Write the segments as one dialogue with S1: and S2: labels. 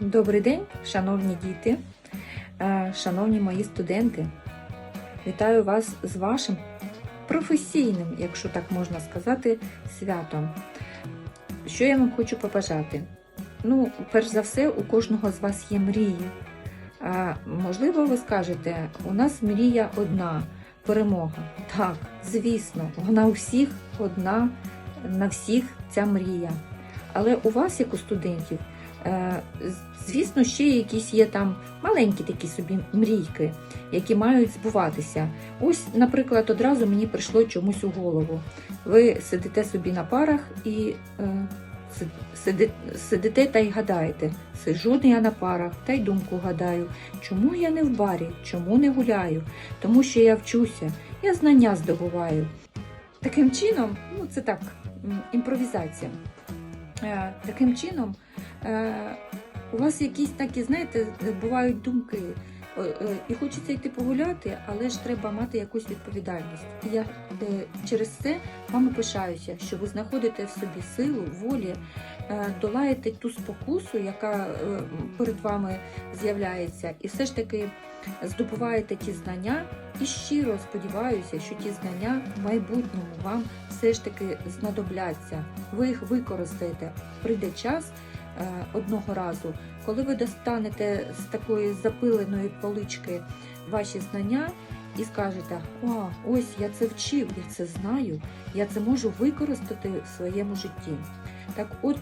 S1: Добрий день, шановні діти, е, шановні мої студенти. Вітаю вас з вашим професійним, якщо так можна сказати, святом. Що я вам хочу побажати? Ну, перш за все, у кожного з вас є мрії. Можливо, ви скажете, у нас мрія одна перемога. Так, звісно, вона у всіх одна, на всіх ця мрія. Але у вас, як у студентів, Звісно, ще якісь є там маленькі такі собі мрійки, які мають збуватися. Ось, наприклад, одразу мені прийшло чомусь у голову. Ви сидите собі на парах і е, сидите та й гадаєте, сиджу я на парах та й думку гадаю, чому я не в барі, чому не гуляю, тому що я вчуся, я знання здобуваю. Таким чином, ну це так, імпровізація. Е, Таким чином, е, у вас якісь такі, знаєте, бувають думки. е, е, І хочеться йти погуляти, але ж треба мати якусь відповідальність. Я е, через це вами пишаюся, що ви знаходите в собі силу, волі, е, долаєте ту спокусу, яка е, перед вами з'являється, і все ж таки здобуваєте ті знання. І щиро сподіваюся, що ті знання в майбутньому вам все ж таки знадобляться. Ви їх використаєте. Прийде час е, одного разу, коли ви достанете з такої запиленої полички ваші знання і скажете: О, ось я це вчив, я це знаю, я це можу використати в своєму житті. Так от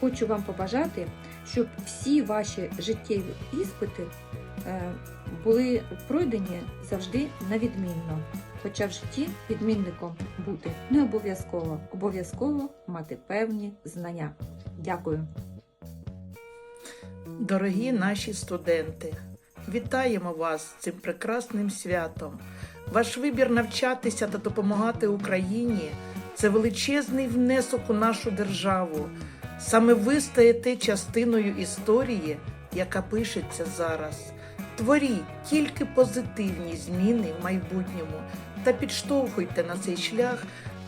S1: хочу вам побажати, щоб всі ваші життєві іспити е, були пройдені завжди на відмінно. Хоча в житті відмінником бути не обов'язково, обов'язково мати певні знання. Дякую.
S2: Дорогі наші студенти, вітаємо вас з цим прекрасним святом. Ваш вибір навчатися та допомагати Україні це величезний внесок у нашу державу. Саме ви стаєте частиною історії, яка пишеться зараз. Творіть тільки позитивні зміни в майбутньому та підштовхуйте на цей шлях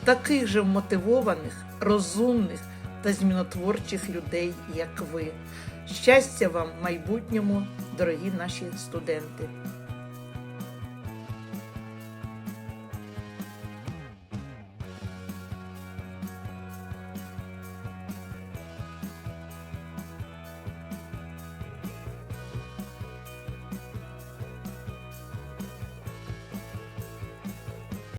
S2: таких же вмотивованих, розумних та змінотворчих людей, як ви. Щастя вам в майбутньому, дорогі наші студенти!